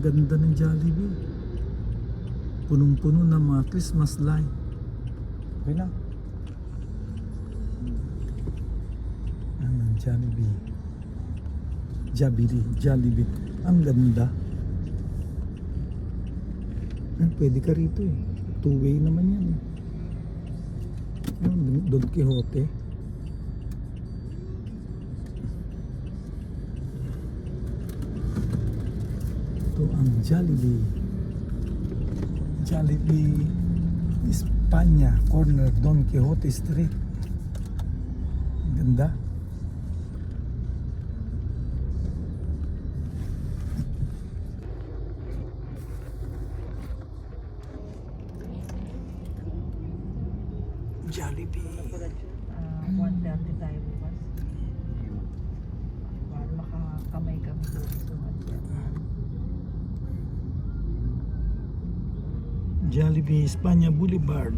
Ang ganda ng Jollibee. Punong-puno ng mga Christmas light. Okay na. Ano, Jollibee. Jollibee. Jollibee. Ang ganda. Ah, pwede ka rito eh. Two-way naman yan eh. Don Quixote. Ito ang Jollibee. Jollibee Espanya, corner Don Quixote Street. Ganda. Jollibee. Ah, 1.30 tayo bukas. Para makakamay kami doon Jollibee Espanya Boulevard.